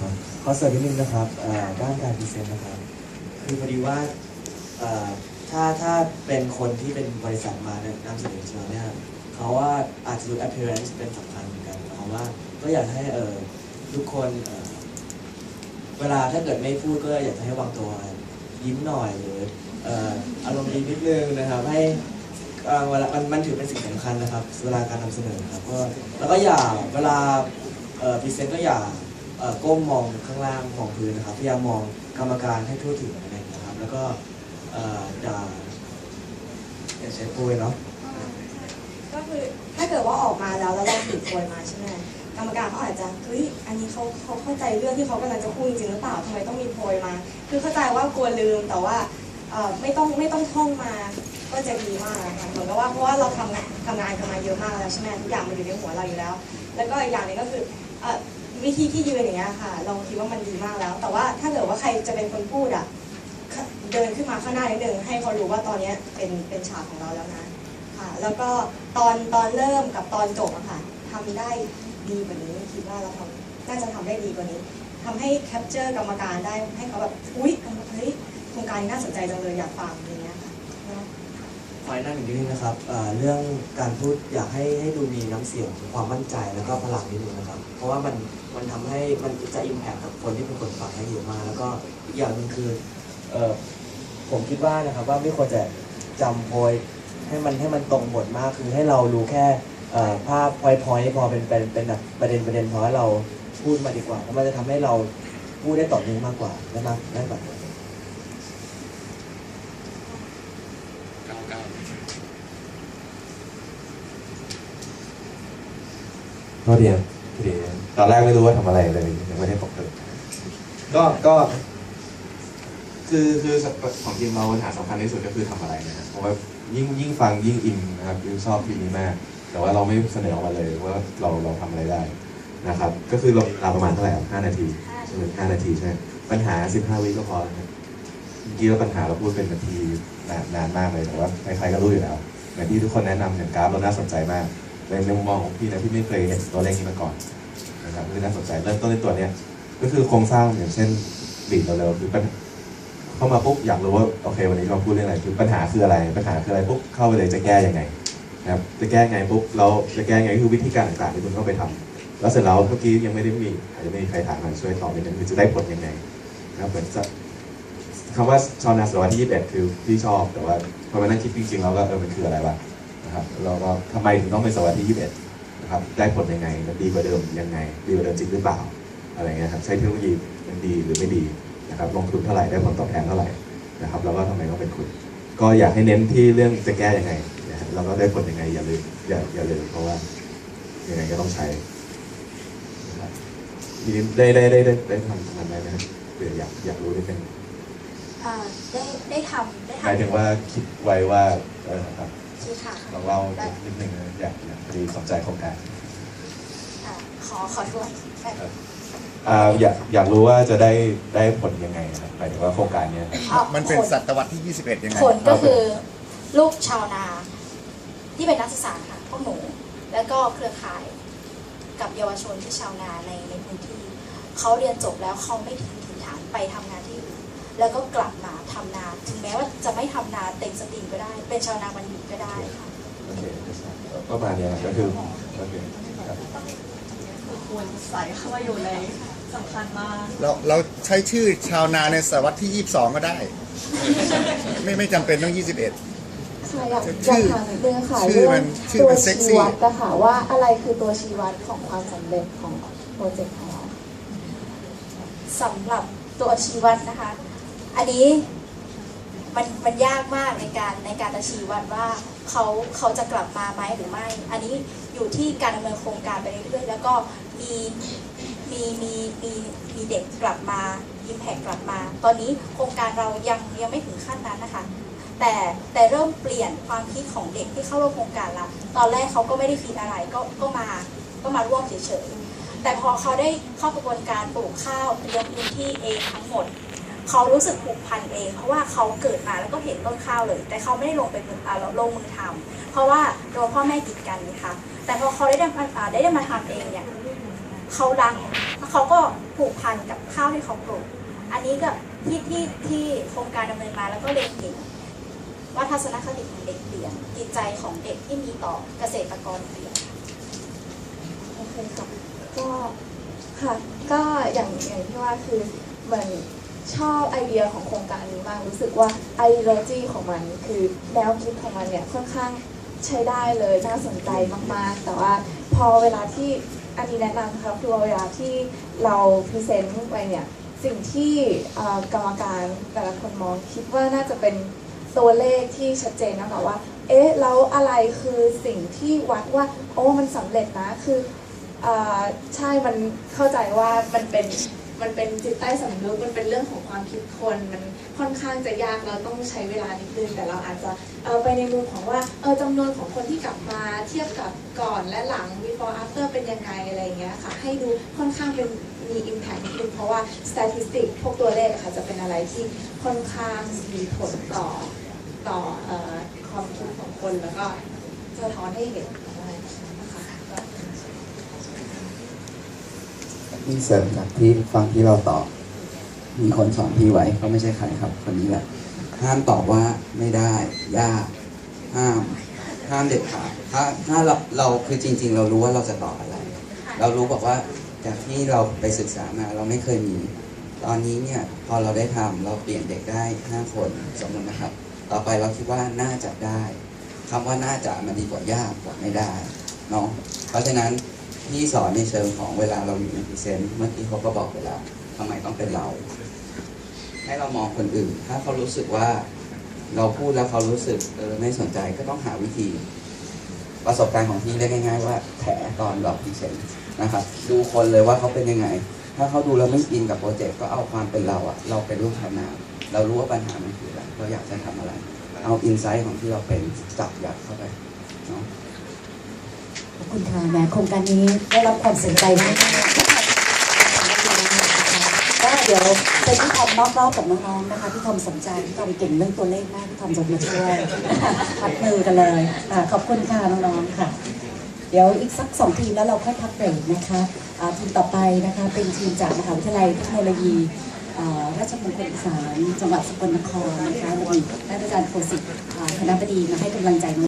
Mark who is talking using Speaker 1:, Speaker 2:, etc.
Speaker 1: ครับขอเสริมนิดนึงนะครับเอ่อด้านการพรีเซนต์นะครับ คือพอดีว่าเอ่อถ้าถ้าเป็นคนที่เป็นบริษัทมาเนี่ยนำเสนอจริงๆแล้วเนี่ยเขาว่าอาจจะดู appearance เป็นสำคัญเหมือนกันเพราะว่าก็อยากให้เอ่อทุกคนเอ่อเวลาถ้าเกิดไม่พูดก็อยากจะให้วางตัว ยิ้มหน่อยหรือเอ่ออารมณ์ดีนิดนึงนะครับ ให้เอ่อเวลามันมันถือเป็นสิ่งสำคัญนะครับ เวลาการนำเสนอครับก็แล้วก็อย่าเวลาเอ่อพรีเซนต์ก็อย่าเอ่อ ก้มมองข้างล่างของพื้นนะครับ พยายามมองกรรมการให้ทั่วถึงอะไรอย่างเงี้ยครับ แล้วก็เอ่อย่าใช้ปุยเนาะ
Speaker 2: ก็คือถ้าเกิดว่าออกมาแล้วแล้วเราถือโพยมาใช่ไหมกรรมการเขาอาจจะเฮ้ยอันนี้เขาเขาเข้าใจเรื่องที่เขากำลังจะพูดจริงหรือเปล่าทำไมต้องมีโพยมา คือเข้าใจว่ากลัวลืมแต่ว่าไม่ต้องไม่ต้องท่องมาก็จะดีมากนะคะเหมือนกับว่าเพราะว่าเราทำงานทำงานกันมาเยอะมากแล้วใช่ไหมทุกอย่างมันอยู่ในหัวเราอยู่แล้ว แล้วก็อีกอย่างหนึงก็คือ วิธีที่ยืนอย่างเงี้ยค่ะ เราคิดว่ามันดีมากแล้ว แต่ว่าถ้าเกิดว่าใครจะเป็นคนพูดอะเดินขึ้นมาข้างหน้านิดนึงให้เขารู้ว่าตอนเนี้ยเป็นเป็นฉากของเราแล้วนะค่ะ แล้วก็ตอนตอนเริ่มกับตอนจบอะค่ะทำได้ดีกว่านี้คิดว่าเราทำน่าจะทำได้ดีกว่านี้ทำให้แคปเจอร์กรรมการได้ให้เขาแบบอุ๊ยเฮ้ยโครงการนี้น่าสนใจจังเลยอยากฟังอย่างเงี้ยค่ะ
Speaker 1: ขอแนะนอีกนิดนึงนะครับเอ่อเรื่องการพูดอยากให้ให้ดูมีน้ำเสียงความมั่นใจแล้วก็พลังนิดนึงนะครับ เพราะว่ามันมันทำให้มันจะอิมแพคกับคนที่เป็นคนฟังให้เยอะมากแล้วก็อีกอย่างหนึ่งคือเอ่อผมคิดว่านะครับว่าไม่ควรจะจำโพยให้มันให้มันตรงบทมากคือให้เรารู้แค่เอ่อภาพพอยพอยพอเป็นเป็นเป็นแบบประเด็นประเด็นพอให้เราพูดมาดีกว่าเพราะมันจะทำให้เราพูดได้ต่อเนื่องมากกว่าได้มากได้แบบ
Speaker 3: เก้าเก้า
Speaker 4: โทษทีครับพอดีตอนแรกไม่รู้ว่าทำอะไรเลยยังไม่ได้บอกเลยก็ก็คือคือของทีมเราปัญหาสำคัญที่สุดก็คือทำอะไรนะครับเพราะว่ายิ่งยิ่งฟังยิ่งอินนะครับยิ่งชอบทีมนี้มาก แต่ว่าเราไม่เสนอออกมาเลยว่าเราเราทำอะไรได้นะครับ ก็คือเราเราประมาณเท่าไหร่ครับห้านาทีใช่ไหมห้านาทีใช่ไหมปัญหาสิบห้าวิก็พอแล้วครับเมื่อกี้เราปัญหาเราพูดเป็นนาทีนานนานมากเลยแต่ว่าใครๆก็รู้อยู่แล้วอย่างที่ทุกคนแนะนำอย่างกราฟเราน่าสนใจมาก ในมุมมองของพี่นะพี่ไม่เคยเห็นตัวเลขนี้มาก่อนนะครับคือน่าสนใจเริ่มต้นในตัวเนี้ยก็คือโครงสร้างอย่างเช่นบีดเราเร็วคือปัญเข้ามาปุ๊บอยากรู้ว่าโอเค วันนี้เราพูดเรื่องอะไรคือปัญหาคืออะไร ปัญหาคืออะไรปุ๊บเข้าไปเลยจะแก้ยังไงนะครับจะแก้ไงปุ๊บเราจะแก้ไงคือวิธีการต่างๆที่คุณต้องไปทำแล้วเสร็จแล้วเมื่อกี้ยังไม่ได้มีอาจจะไม่มีใครถามมาช่วยตอบนิดนึงคือจะได้ผลยังไงนะครับเหมือนจะคำว่าชาวนาศตวรรษที่ 21 คือพี่ชอบแต่ว่าพอมานั่งคิดจริงๆเราก็เออมันคืออะไรวะ นะครับเราก็ทำไมถึงต้องเป็นสวัสดี21 นะครับได้ผลยังไงมันดีกว่าเดิมยังไง ดีกว่าเดิมจริงหรือเปล่าอะไรเงี้ยครับใช้เทคโนโลยีมันดีหรือไม่ดีนะครับลงทุนเท่าไหร่ได้ผลตอบแทนเท่าไหร่นะครับแล้วก็ทำไมต้องเป็นคุณ ก็อยากให้เน้นที่เรื่องจะแก้ยังไงนะครับแล้วก็ได้ผลยังไงอย่าลืมอย่าอย่าลืมเพราะว่ายังไงก็ต้องใช้นะครับทีนี้ได้ได้ได้ได้ได้ทำทำได้ไหมครับเดี๋ยวอยากอยากรู้นิดนึง
Speaker 2: อ่าได้ได้ทำได้
Speaker 4: หมายถึงว่าคิดไว้ว่าเออครับ
Speaker 2: ชี้ค่ะ
Speaker 4: ลองเล่านิดนึงนะอยากอยากพอดีสนใจโครงการ
Speaker 2: อ่าขอขอทวน
Speaker 4: อ่าอยากอยากรู้ว่าจะได้ได้ผลยังไงนะครับหมายถึงว่าโครงการเนี้ยครับ
Speaker 5: มันเป็นศตวรรษที่ 21 ยังไง
Speaker 6: ผลก็คือลูกชาวนาที่เป็นนักศึกษาค่ะพวกหนู แล้วก็เครือข่ายกับเยาวชนที่ชาวนาในในพื้นที่เขาเรียนจบแล้วเขาไม่ทิ้งถิ่นฐานไปทำงานที่อื่นแล้วก็กลับมา ทำนา ถึงแม้ว่าจะไม่ทำนาเต็มสตรีมก็ได้ เป็นชาวนาวันหยุดก็ได้ค่ะ
Speaker 4: โอเคประมาณเนี้ยครับก็คือโอเคครับ
Speaker 7: ควรใส่เข้ามาอยู่ในสำคัญมาก
Speaker 5: เราเราใช้ชื่อชาวนาในศตวรรษที่ 22 ก็ได้ ไม่ไม่จำเป็นต้อง 21
Speaker 8: ค่ะอยาก
Speaker 5: ชื่
Speaker 8: อยาก
Speaker 5: อ
Speaker 8: ถามนิดนึงค่ะ
Speaker 5: ชื่อ
Speaker 8: เรื่
Speaker 5: มั
Speaker 8: อง
Speaker 5: นชื่อ
Speaker 8: ตัว
Speaker 5: มันเซ็กซี่
Speaker 8: ชี้วัดก็ค่ะว่าอะไรคือตัวชี้วัดของความสำเร็จของโปรเจกต์ของเรา
Speaker 6: สำหรับตัวชี้วัดนะคะ อันนี้ มันมันยากมากในการในการจะชี้วัดว่าเขาเขาจะกลับมาไหมหรือไม่ อันนี้อยู่ที่การดำเนินโครงการไปเรื่อยๆแล้วก็มีมีมีมีมีเด็กกลับมาอิมแพกกลับมา ตอนนี้โครงการเรายังยังไม่ถึงขั้นนั้นนะคะ แต่แต่เริ่มเปลี่ยนความคิดของเด็กที่เข้าร่วมโครงการละตอนแรกเขาก็ไม่ได้คิดอะไรก็ก็มาก็มาร่วมเฉยๆแต่พอเขาได้เข้ากระบวนการปลูกข้าวเตรียมพื้นที่เองทั้งหมด เขารู้สึกผูกพันเอง เพราะว่าเขาเกิดมาแล้วก็เห็นต้นข้าวเลย แต่เขาไม่ได้ลงไปมืออ่าลงมือทำเพราะว่าโดนพ่อแม่กีดกันนะคะแต่พอเขาได้ได้มาได้ได้มาทำเองเนี่ยเขารักแล้วเขาก็ผูกพันกับข้าวที่เขาปลูกอันนี้ก็ที่ที่ที่โครงการดำเนินมาแล้วก็เล็งเห็นว่าทัศนคติของเด็กเปลี่ยนจิตใจของเด็กที่มีต่อเกษตรกรเปลี่ยน
Speaker 8: โอเคค่ะก็ค่ะก็อย่างอย่างที่ว่าคือเหมือน ชอบไอเดียของโครงการนี้มาก รู้สึกว่าไอเดียจีของมันคือแนวคิดของมันเนี่ยค่อนข้างใช้ได้เลยน่าสนใจมากๆ แต่ว่าพอเวลาที่อันนี้แนะนำครับคือเวลาที่เราพรีเซนต์ไปเนี่ยสิ่งที่กรรมการแต่ละคนมองคิดว่าน่าจะเป็นตัวเลขที่ชัดเจนนะคะว่า เอ๊ะ แล้วอะไรคือสิ่งที่วัดว่า โอ้ มันสำเร็จนะ คืออใช่ มันเข้าใจว่ามันเป็น มันเป็นจิตใต้สำนึกมันเป็นเรื่องของความคิดคน มันค่อนข้างจะยากเราต้องใช้เวลานิดนึงแต่เราอาจจะเอาไปในมุมของว่าเออจำนวนของคนที่กลับมาเทียบกับก่อนและหลัง before after เป็นยังไงอะไรเงี้ยค่ะ ให้ดูค่อนข้างเป็นมี impact นิดนึงเพราะว่า statistic พวกตัวเลขค่ะจะเป็นอะไรที่ค่อนข้างมีผลต่อต่อเอ่อความคิดของคนแล้วก็สะท้อนให้เห็นอะไรนะคะก็
Speaker 9: พี่เสริมจากที่ฟังที่เราตอบ มีคนสอนพี่ไว้เขาไม่ใช่ใครครับ คนนี้แหละห้ามตอบว่าไม่ได้ยากห้ามห้ามเด็ดขาดถ้าถ้าเราเราคือจริง ๆ เรารู้ว่าเราจะตอบอะไร เรารู้บอกว่าจากที่เราไปศึกษามาเราไม่เคยมี ตอนนี้เนี่ยพอเราได้ทำเราเปลี่ยนเด็กได้ห้าคนสมมตินะครับ ต่อไปเราคิดว่าน่าจะได้คำว่าน่าจะมันดีกว่ายากกว่าไม่ได้เนาะเพราะฉะนั้น พี่สอนในเชิงของเวลาเราอยู่ในพรีเซนต์เมื่อกี้เขาก็บอกไปแล้วทำไมต้องเป็นเรา ให้เรามองคนอื่น ถ้าเขารู้สึกว่าเราพูดแล้วเขารู้สึกเออไม่สนใจก็ต้องหาวิธี ประสบการณ์ของพี่เรียกง่าย ๆ ว่าแผลตอนเราพรีเซนต์นะครับดูคนเลยว่าเขาเป็นยังไง ถ้าเขาดูแล้วไม่อินกับโปรเจกต์ก็เอาความเป็นเราอะเราเป็นรูปชาวนาเรารู้ว่าปัญหามันคืออะไรเราอยากจะทำอะไร เอาอินไซต์ของที่เราเป็นจับยัดเข้าไปเนาะ
Speaker 10: ขอบคุณค่ะแหมโครงการนี้ได้รับความสนใจมากก็เดี๋ยวเป็นพี่ทอมนอกรอบกับน้องๆนะคะพี่ทอมสนใจพี่ทอมเก่งเรื่องตัวเลขมากพี่ทอมจะมาช่วยพัดมือกันเลยอ่าขอบคุณค่ะน้องๆค่ะ เดี๋ยวอีกสักสองทีมแล้วเราค่อยพักเบรกนะคะอ่าทีมต่อไปนะคะเป็นทีมจากมหาวิทยาลัยเทคโนโลยีอ่าราชมงคลอีสานจังหวัดสกลนครนะคะมีท่านอาจารย์โคสิตอ่าคณะบดีมาให้กำลังใจ